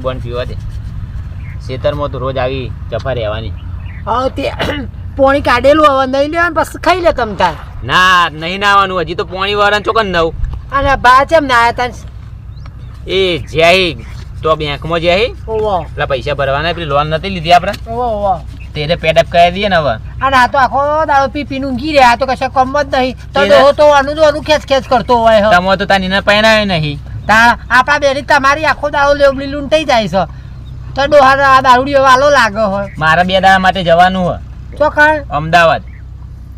પાણી બોન પીવા દે. ખેતરમાં તો રોજ આવી જફા રહેવાની. હા તે પોણી કાઢેલું હવે નહીં લેવાનું પછી ખાઈ લે તમ તાર. ના નહીં નાવાનું હજી તો પાણી વાળા ચોકન નવ. અને બા ચેમ ના આવ્યા તા એ જ્યાહી તો બેંકમાં જ્યાહી ઓવો પેલા પૈસા ભરવાના પેલી લોન નથી લીધી આપણે. ઓવો ઓવો તેને પેડઅપ કરી દઈએ ને હવે. અને આ તો આખો દાડો પી પીને ઊંઘી રહ્યા આ તો કશા કમ જ નહીં. તો તો આનું જો આનું ખેંચ ખેંચ કરતો હોય. તમે તો તાની ને પહેરાય નહીં. તા આપણા બેરી તમારી આખો દાળો લેવલી લૂંટાઈ જાય છે. તો ડોહાનો આ દારૂડીઓ વાલો લાગે હોય મારા બે દાડા માટે જવાનું હોય. ચોખણ અમદાવાદ.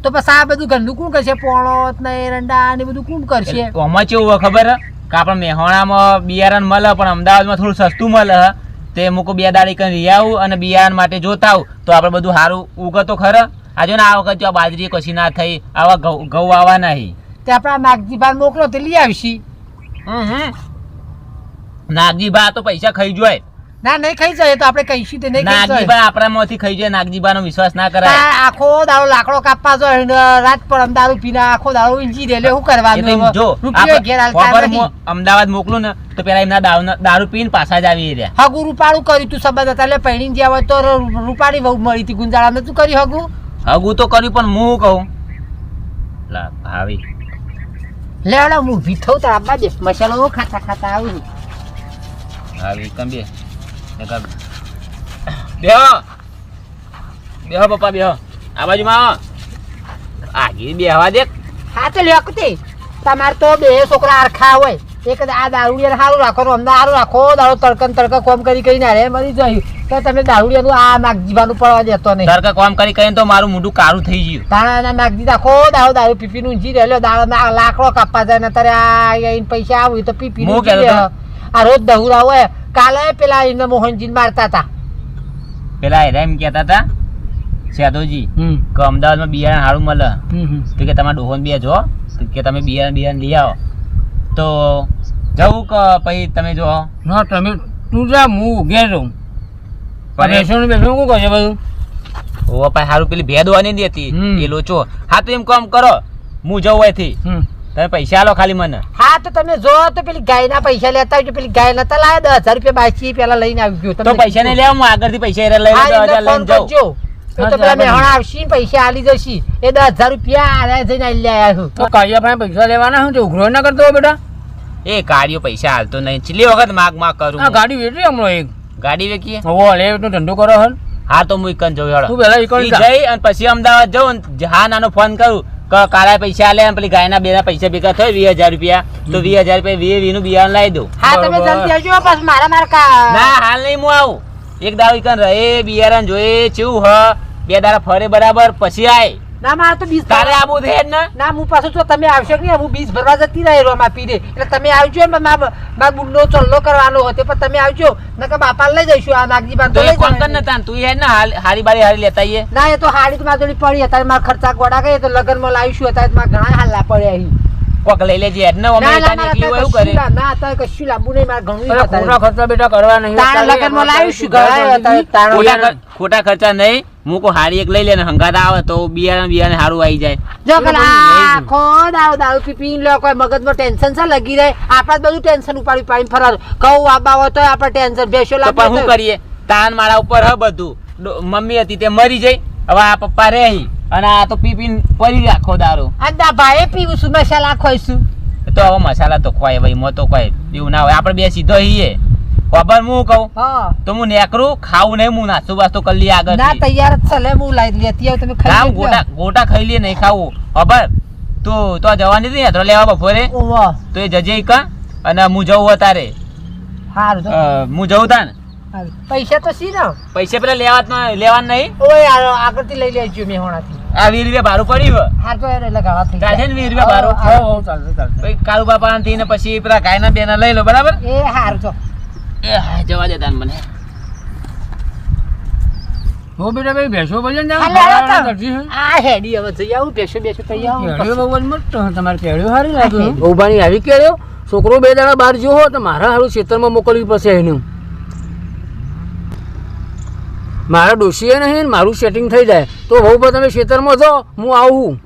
તો પછી આ બધું ગંદુ કોણ કરશે? પોણો ને એરંડા ને બધું કોણ કરશે? આમાં કેવું હોય ખબર? કે આપણે મેહોણામાં બિયારણ મળે પણ અમદાવાદમાં થોડું સસ્તું મળે હે. તે મૂકો બે દાડી કરી લઈ આવું અને બિયારણ માટે જોતા આવું. તો આપણે બધું સારું ઉગે તો ખરા. આ જો ને આ વખત જો બાજરી કશી ના થઈ આવા ઘઉં ઘઉં આવા નહીં. તે આપણા નાગજીભાઈ મોકલો તે લઈ આવશી. નાગજીબા તો પૈસા ખાઈ જોય ના નહીં ખાઈ જાય તો આપણે કહીશું તે નહીં નાગજીબા આપણામાંથી ખાઈ જાય નાગજીબાનો વિશ્વાસ ના કરાય. આખો દારૂ લાકડો કાપવા જો રાત પર દારૂ પીને આખો દાડો ઈંજી રે શું કરવાનું? જો રૂપિયો ઘેર હાલતા અમદાવાદ મોકલું ને તો પેલા એમના દારૂ દારૂ પીને પાછા જ આવી રહ્યા. હગુ રૂપાળું કર્યું તું સંબંધ હતા એટલે પૈણી જ્યાં હોય તો રૂપાળી બહુ મળી હતી. ગુંજાળા તું કર્યું હગુ? હગુ તો કર્યું પણ હું કહું. લા ભાવી. લેવડો હું ઊભી થઉં તો આપવા દે મસાલો ખાતા ખાતા આવું આવી કમ. બે બેહો બેહો પપ્પા બેહો આ બાજુમાં આવો આગી બેહવા દે. હા તો લ્યો કુતી તમારે તો બે છોકરા આરખા હોય. એક આ દારૂડિયા સારું રાખો અમને સારું રાખો દારૂ તડકન તડક કોમ કરી કરીને અરે મરી જાય તો તમે દારૂડિયાનું આ નાગજીવાનું પડવા દેતો નહીં. તડક કોમ કરી કરીને તો મારું મોઢું કાળું થઈ ગયું. તાણા નાગજી રાખો દારૂ દારૂ પીપી નું ઊંચી રહેલો દારૂ લાકડો કાપવા જાય ને તારે આ પૈસા આવું તો પીપી હું કહેતો હતો? આ રોજ દહુરા હોય. કાલે પેલા એને મોહનજી મારતા હતા. પેલા એરા એમ કહેતા હતા સેદોજી કે અમદાવાદમાં બિયારણ સારું મળે. તો કે તમારે ડોહોન બે જો કે તમે બિયારણ બિયારણ લઈ આવો. તો જવું કે પછી તમે જો ના તમે તું જા હું ઘેર રહું. બેસવાનું બેસવાનું શું કહે બધું. ઓ પછી સારું પેલી ભેદ વાની નથી હતી. હમ. એ લોચો હા તો એમ કામ કરો હું જવું અહીંથી. હમ. તમે પૈસા આલો ખાલી મને. હા તો તમે જો તો પેલી ગાયના પૈસા લેતા આવજો પેલી ગાય નતા લાયા? દસ હજાર રૂપિયા બાકી પેલા લઈને આવી ગયો. તો પૈસા નહીં લેવા હું આગળથી પૈસા એરા લઈને દસ હજાર લઈને જાઉં. તો પેલા બરાબર. આવશે ને પૈસા આલી જશે. એ દસ હજાર રૂપિયા આલ્યા જઈને આલી લાયા છું. તો કાળિયા પાસે પૈસા લેવાના શું ઉઘરો ના કરતો બેટા? એ કાર્યો પૈસા હાલતો નહીં. છેલ્લી વખત માગ માગ કરું. ગાડી વેચી હમણાં એક. ગાડી વેચીએ? હવે લે નો ધંધો કરો હન. હા તો હું એકન જઉં હેડો તું પહેલા ઈકણ જઈ અને પછી અમદાવાદ જઉં ને હા નાનો ફોન કરું. કે કાળા પૈસા આલે અને પેલી ગાયના બેના પૈસા ભેગા થયો વીસ હજાર રૂપિયા. તો વીસ હજાર રૂપિયા વીસ વીસનું બિયારણ લાવી દઉં. હા તમે જલ્દી આવજો પાછું મારા મારા ના હાલ નહીં એક દાવ ઈકન રહે બિયારણ જોઈએ ચેવું હ? બે દાડા ફરે બરાબર પછી આય. ના મારે તો બીજ તારે આબુ છે ને? ના હું પાછું જો તમે આવશો કે નહીં? હું બીજ ભરવા જતી રહી રોમાં પીને. એટલે તમે આવજો ને મારા મા બુડનો ચલ્લો કરવાનો હતો પણ તમે આવજો. નકર બાપા લઈ જઈશું આ નાગજી બાંધો તો તો લઈ કોણ કર ને તું હેડ ને હારી બારી હારી લેતા આઈએ. ના એ તો હાડી તો મારી જોડે પડી અત્યારે મારા ખર્ચા ગોડા ગઈ તો લગનમાં લાવીશું અત્યારે મારા ઘણા હાલા પડ્યા અહીં. કોક લઈ લેજે. હેડ ને અમે ના ના તાને મારે એકલી હોય એવું કરે. ના તા કશું લાંબુ નહીં માર ઘણું અરે ખોટા ખર્ચા બેટા કરવા નહીં તાણા લગ્નમાં લાવીશું ઘણા અત્યારે તાણા ખોટા ખર્ચા નહીં. મૂકો હારી એક લઈ લેને હંગાત આવે તો બિયારણ બિયારણ હારું આવી જાય. જો એવું કે બધું આખો દારૂ પી પીને લો કોઈ મગજમાં ટેન્શન છે લગી રહે. આપણે બધું ટેન્શન ઉપાડી પાડી ફરાર ઘઉં આબા હોય તો આપણે ટેન્શન બેસો તો પણ શું કરીએ? તાન મારા ઉપર હ બધું. મમ્મી હતી તે મરી જઈ. હવે આ પપ્પા રહે અહીં. અને આ તો પી પીને પડી રાખો દારૂ આ ભાઈ પીવું છું મસાલા ખોઈશું. તો હવે મસાલા તો ખોય ભાઈ મો તો કોઈ એવું ના હોય. આપણે બે સીધો હીએ. ખબર હું કહું? હા. તો હું નેકરું ખાવું નહીં હું નાસ્તો બાસ્તો કરી લઈએ આગળ ના તૈયાર જ છે. લે હું લાઈ લેતી આવું તમે ખાઈ ગોટા ગોટા ખાઈ લઈએ નહીં ખાવું. ખબર? તું તો જવાની હતી તો લેવા બપોરે? તો એ જજે કા અને હું જવું તારે હું જવું તા ને હારું. પૈસા તો સી ના પૈસા પેલા લેવા લેવા નહીં? ઓય આ- આગળથી લઈ લેજો મેહોણાથી આ વીર રૂપિયા ભાડું પડ્યું હા તો એને લગાવા થઈ ચાલશે ને વીર રૂપિયા ભાડું. હા, ચાલશે ચાલશે. કાળુ બાપા થી ને પછી પેલા ગાયના બેના લઈ લો બરાબર? એ હાર તો એ હા, જવા દે તાન મને. હો બેટા ભાઈ બેસો ભજન જા હે. આ હેડી હવે જઈ આવું બેસો બેસો થઈ આવું. કેળીઓ બહુ જ મસ્ત હે. તમારે કેળીઓ સારી લાગે ઉભાની આવી કેડ્યો છોકરો બે દાડા બહાર જો હો તો મારા હારું ખેતરમાં મોકલવી પડશે એને. મારા ડોશીએ નહીં મારું સેટિંગ થઈ જાય. તો બહુ તમે ખેતરમાં જો હું આવું.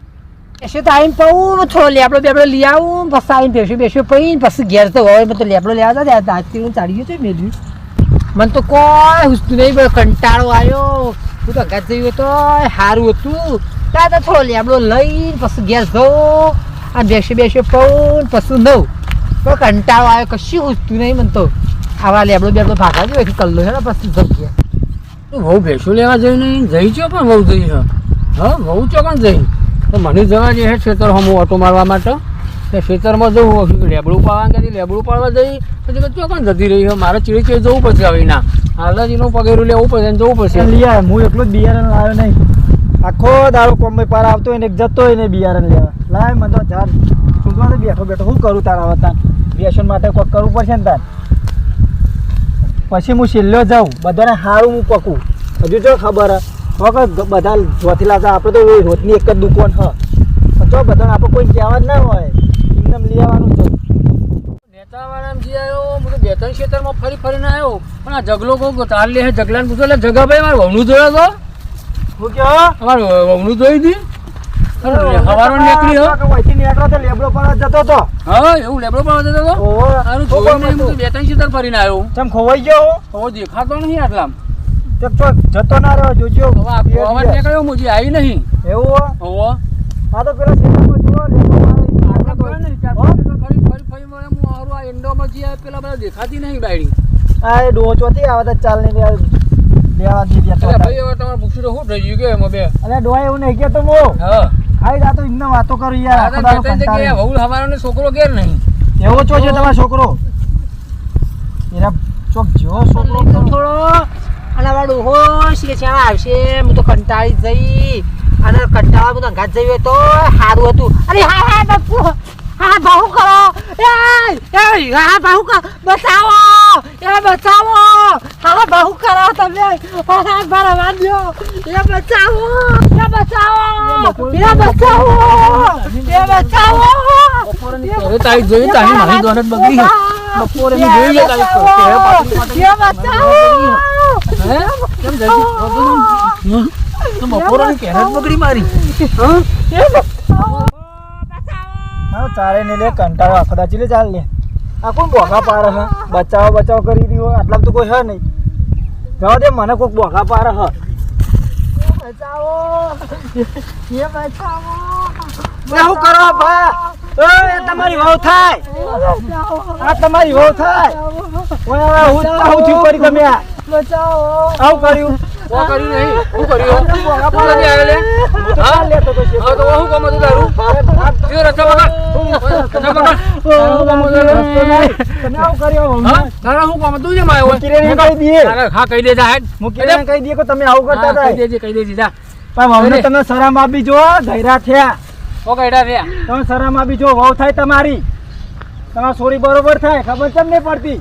એસે તો આવીને પવું થોડો લેબડો આપણે લઈ આવું, પછી આવીને બેસ્યું બેસ્યું પહીને પછી ઘેર તો મેં તો લેબડો લેવા હતા દાંતથી ચાડી ગયો છે મેળ્યું મને તો કોઈ હુસતું નહીં બધો કંટાળો આવ્યો. હું તો ઘર જઈ તો સારું હતું. ત્યાં તો થોડો લેબડો લઈને પછી ઘેર જવું અને બેસ્યું બેસ્યું પવું પછી નવ. તો કંટાળો આવ્યો, કશું હુસતું નહીં મને તો. આવા લેબડો બેબડો ભાગા જો કલ્લો છે ને પછી જગ્યા. વહુ ભેંસો લેવા જઈ નહીં? જઈ છો પણ વહુ જઈ હ, વહુ ચો પણ જઈ. તો મને જવા દે હે ખેતર હું ઓટો મારવા માટે. તે ખેતરમાં જવું લેબડું પાડવા કરી લેબડું પાડવા જઈ, પછી ચોકન જતી રહી હોય મારે ચીડી ચીડી જવું પડશે હવે ના હાલાજીનું પગેરું લેવું પડશે અને જવું પડશે. લઈ હું એકલો જ બિયારણ લાવ્યો નહીં. આખો દારો કોમ્બે પાર આવતો હોય ને જતો હોય ને બિયારણ લેવા. લાય મને તો ચાર સુધવા બેઠો બેઠો શું કરું તારા વતા બેસન માટે કોઈક કરવું પડશે ને તાર? પછી હું છેલ્લો જાઉં બધાને સારું હું પકું. હજુ જો ખબર વખત બધા જોથી લાવતા આપણે તો રોજની એક જ દુકાન હ. જો બધાને આપણે કોઈ કહેવા જ ના હોય એકદમ લઈ આવવાનું છે. નેતાવાળામાં જી આવ્યો હું તો બે ત્રણ ખેતરમાં ફરી ફરીને આવ્યો પણ આ જગલો કહું તાર લે જગલાને પૂછો એટલે જગાભાઈ મારે વહુનું જોયો તો? હું કહો અમારે વહુનું જોઈ હતી હવારો નીકળી હો. વહીથી નીકળો તો લેબડો પર જતો હતો. હા એવું લેબડો જતો સારું નહીં હું બે ત્રણ ખેતર ફરીને આવ્યો ચમ ખોવાઈ ગયો હવે દેખાતો નહીં આટલામ. તો જતો ના રહ્યો જોજો હવે આ નીકળ્યો મુજી આવી નહીં. એવું હો? તો પેલા લેબડો આટલા ખરા ફરી ફરી ફરી હું આ એંડોમાં જી આવે પેલા બધા દેખાતી નહીં બાયડી. આ એ ડોહ ચોથી આવે તો ચાલ નહીં લેવા લેવા દી એટલે દેતો ભાઈ હવે તમારે પૂછ્યું તો શું થઈ ગયું કે એમાં બે? અરે ડોહ એવું નહીં કે તો હા. ખાઈ જા તો એમને વાતો કરો યાર આ આખો તો દાડો. વહુ હવારોને છોકરો ઘેર નહીં. એવો ચોજો તમારો છોકરો? એરા ચોક જો છોકરો તો થોડો અને વાળું કે છે આવશે હું તો કંટાળી જઈ. અને કંટાળા બધા અંગાત જઈ હોય તો સારું હતું. અરે હા હા બાપુ હા બાહુ કરો. એ હા બાહુ કરો. બચાવો એ બચાવો. હા બાહુ કરો તમે. હા મારા વાંધો એ બચાવો. એ બચાવો. એ બચાવો. એ બચાવો. હવે તારી જોઈ તારી મારી દોનત બગડી. બપોરે મેં જોઈ લે તારી. એ બચાવો. હે? કેમ? હમ? તો બપોરે કહેરત બગડી મારી. હા? ચાલે ને લે કંટાળો આખો દાચી લે ચાલ લે. આ કોણ બોખા પાર હ? બચાવ બચાવ કરી રહ્યો આટલા તો કોઈ હ નહીં. જવા દે મને કોઈક બોગા પાર હ. બચાવો. એ બચાવો. શું કરો ભા? એ તમારી વહુ થાય. આ તમારી વહુ થાય. ઓય હું આવું થયું તમે આ? બચાવો. આવું કર્યું? ઓ કર્યું નહીં. શું કર્યું? તું નથી આવ્યો લે હું? તો લેતો તો છે. હા તો હું કામ હતું તારું? જે રસ્તા પકડ. રસ્તા પકડ. તારું કામ હતું તારું? રસ્તો નહીં. તમે આવું કર્યું. હા? તારા શું કામ હતું? જે મારે હોય? કિરેને કહી દઈએ. હા કહી દે જા હેડ હું કિરેને કહી દઈએ કે તમે આવું કરતા હા, કહી હતા દેજે કહી દેજે જા. પણ વહુને તમે શરમ આપી જો ગયરા થયા. ઓ કઈડા રે તમે શરમ આપી જો વહુ થાય તમારી. તમારી સોરી બરોબર થાય ખબર કેમ નહીં પડતી?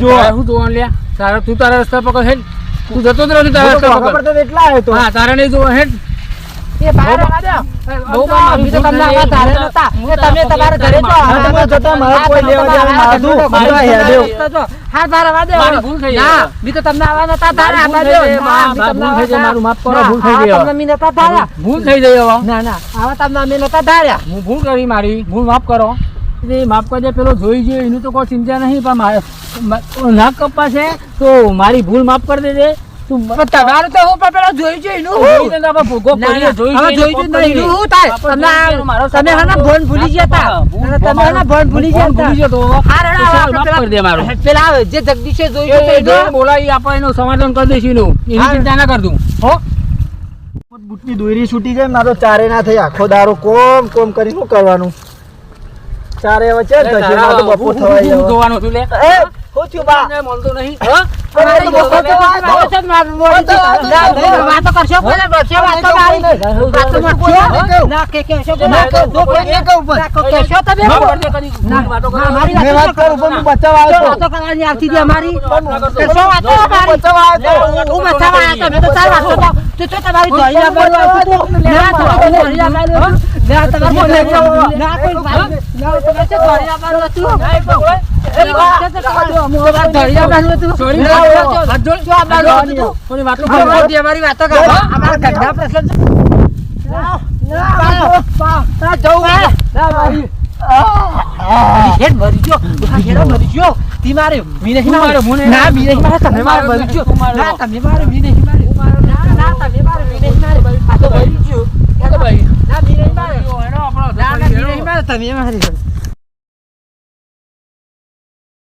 જો. તારે જોવાનું લ્યા? તારા તું તારા રસ્તા પકડ હેડ તું જતો જ રહ્યો તારા હું રસ્તા પડતો એટલા આવ્યો તો હા તારે નહીં જોવા હેડ એ બહાર આવવા દો. બહુ કામ તો તમને આવા તારે નતા. કે તમે તમારા ઘરે તો હા, તમે જતો મારો કોઈ લેવા દેવા હતું. મારા હેડે. રસ્તો હા, બહાર આવવા દો. મારી ભૂલ થઈ ના, મી તો તમને આવા નતા તારે આવા આવવા ભૂલ થઈ ગઈ. ગઈ. મારું માફ કરો, ભૂલ થઈ ગઈ તમને મી નતા ધાર્યા. ભૂલ થઈ હવે ના, ના, આવા તમને અમે નતા ધાર્યા. હું ભૂલ કરી મારી ભૂલ માફ કરો એ માફ કરજે પેલો જોઈ ગયો એનું તો કોઈ ચિંતા નહીં પણ મારે મા- કપા છે તો મારી ભૂલ માફ કરી દેજે. તમારું તો હું જોઈ જોઈ જોઈ ના, ના, થાય? તમે હાના ભૂલી ગયા. તમે હાના ભૂલી ગયા પેલા- જે જગદીશે બોલાવી આપણે એનું સમાધાન કરી દઈશું એનું. એની ચિંતા ના કરતું હો? બુટની દોરી છૂટી જાય મારો ચારે ના થઈ આખો દારો કોમ કોમ કરી શું કરવાનું? ચારે હવે છે ધજે, તો તારા બપોર થવાય હું- જોવાનું છું લે. એ, થયું બા? મને મળતો નહીં. હ? તમારે ને. મારું મારી? તમે? મારી તો તમારી. હતું. ના, કોઈ ના, તમારે તો ધોરી આપવાનું હતું. ના, ના મારી મરી મરી મારે મી નહીં નહીં ના મી નહીં મારે તમે મારે માર્યો, ગયો. ના તમે મારે મી નહીં મારે ના તમે મારે મી નહીં મારે તો મરી ગયો. ભાઈ. ના આપણો ના મારે. તમે મારે